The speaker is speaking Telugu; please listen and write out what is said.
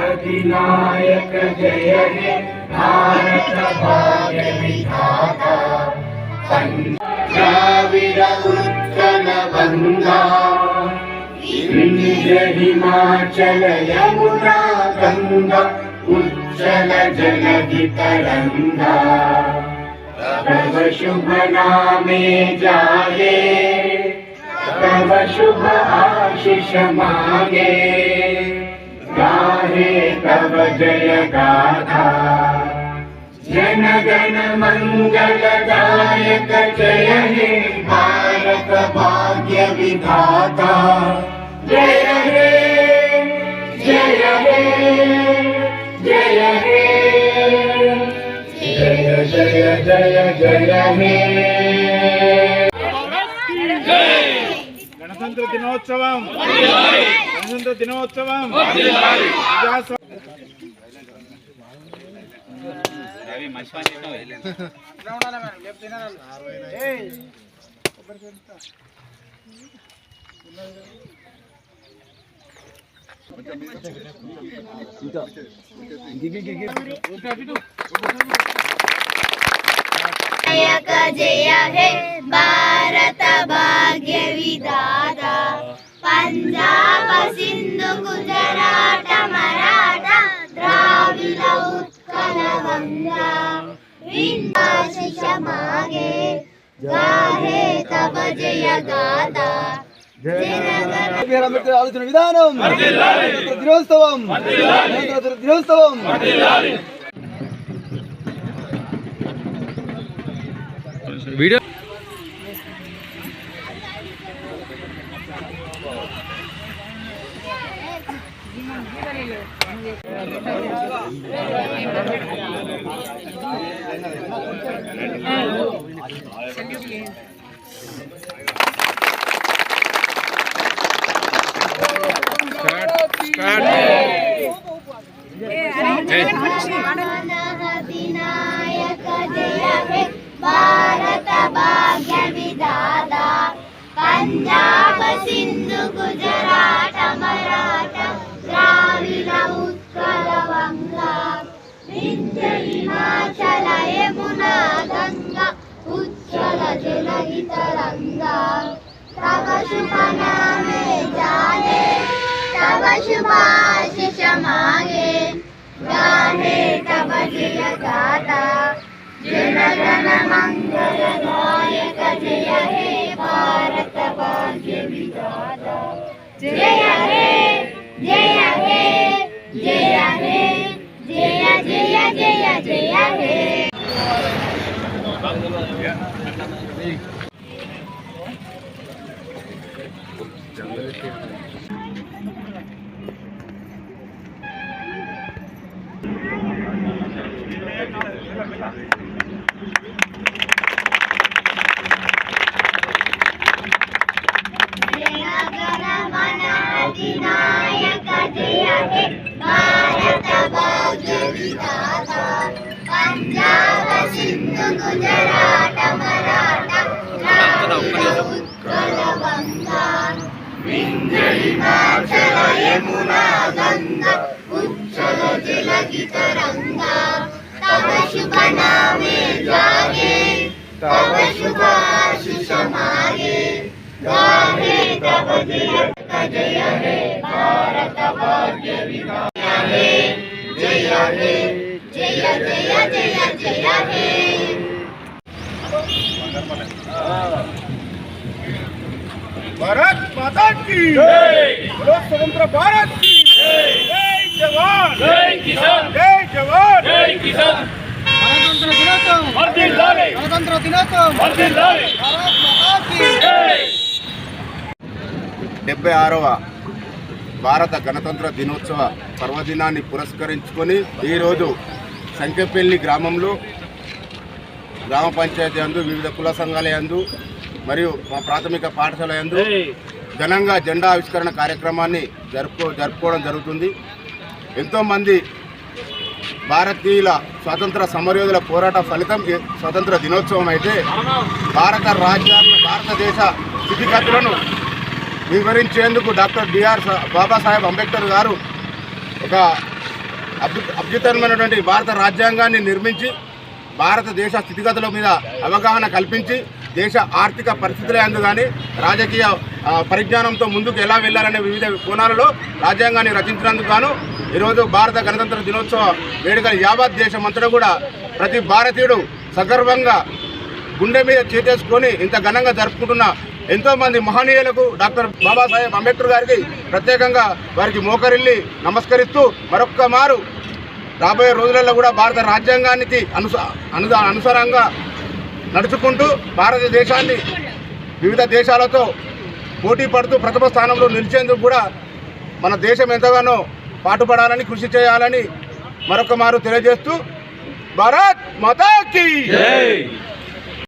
अधिनायक जय हे भारत भाग्य विधाता द्राविड उत्कल बंगा हिमाचल यमुना तरंगा तव शुभ नामे जागे तव शुभ आशीष मागे। गाहे तव जय गाथा जन गण मंगल दायक जय हे भारत भाग्य विधाता। जय జయ హే జయ హే జయ గణతంత్ర దినోత్సవం. గణతంత్ర దినోత్సవం. రవి सीधा गिगी गिगी भारत भाग्य विदादा पंजाब सिंधु गुजरात मराठा द्राविड उत्कल गंगा विंध्याचल मागे गाहे तब जय गादा బిఆర్ అంబేద్కర్ ఆలోచన విధానం. దినోత్సవం దినోత్సవం ಭಾರತ ಭಾಗ್ಯ ವಿಧಾದ ಪಂಜಾಬ ಸಿಂಧು ಗುಜರಾಟ ಮರಾಠ ದ್ರಾವಿಡ ಉತ್ಕಲ ವಂಗ ವಿಂಧ್ಯ ಹಿಮಾಚಲ ಯಮುನಾ ಗಂಗಾ ಉಜ್ಜಲ ಜಲಗಿ ತರಂಗ तव शुभ नामे जाने तव शुभाशिष मागे गाने तब जय गाता जन गण मंगल गायक जय हे भारत भाग्य विधाता जय हे जय हे जय हे जय जय जय जय हे Yeah. అధినాయక జయ హే భారత భాగ్య तव शुभ नामे जागे तव शुभ आशीष मागे गाहे तव जय जय हे भारत भाग्य विनाश हे जय हे जय जय जय जय हे भारत माता की जय स्वतंत्र भारत की जय जवान जय किसान जय డెబ్బై ఆరవ భారత గణతంత్ర దినోత్సవ పర్వదినాన్ని పురస్కరించుకొని ఈరోజు సంకెపల్లి గ్రామంలో గ్రామ పంచాయతీ అందు వివిధ కుల సంఘాల యందు మరియు మా ప్రాథమిక పాఠశాల యందు ఘనంగా జెండా ఆవిష్కరణ కార్యక్రమాన్ని జరుపుకో జరుపుకోవడం జరుగుతుంది. ఎంతోమంది భారతీయుల స్వతంత్ర సమరయోధుల పోరాట ఫలితం స్వతంత్ర దినోత్సవం అయితే భారత రాజ్యాంగ భారతదేశ స్థితిగతులను వివరించేందుకు డాక్టర్ బిఆర్ బాబాసాహెబ్ అంబేద్కర్ గారు ఒక అభ్యు అభ్యుతరమైనటువంటి భారత రాజ్యాంగాన్ని నిర్మించి భారతదేశ స్థితిగతుల మీద అవగాహన కల్పించి దేశ ఆర్థిక పరిస్థితులే అందు కానీ రాజకీయ పరిజ్ఞానంతో ముందుకు ఎలా వెళ్ళాలనే వివిధ కోణాలలో రాజ్యాంగాన్ని రచించినందుకు గాను ఈరోజు భారత గణతంత్ర దినోత్సవ వేడుకలు యావత్ దేశం అంతటా కూడా ప్రతి భారతీయుడు సగర్వంగా గుండె మీద చేతేసుకొని ఇంత ఘనంగా జరుపుకుంటున్న ఎంతోమంది మహనీయులకు డాక్టర్ బాబాసాహెబ్ అంబేద్కర్ గారికి ప్రత్యేకంగా వారికి మోకరిల్లి నమస్కరిస్తూ మరొక్క మారు రాబోయే రోజులలో కూడా భారత రాజ్యాంగానికి అనుస అను అనుసరంగా నడుచుకుంటూ భారతదేశాన్ని వివిధ దేశాలతో పోటీ పడుతూ ప్రథమ స్థానంలో నిలిచేందుకు కూడా మన దేశం ఎంతగానో పాటుపడాలని కృషి చేయాలని మరొక మారు తెలియజేస్తూ భారత్ మాతాకి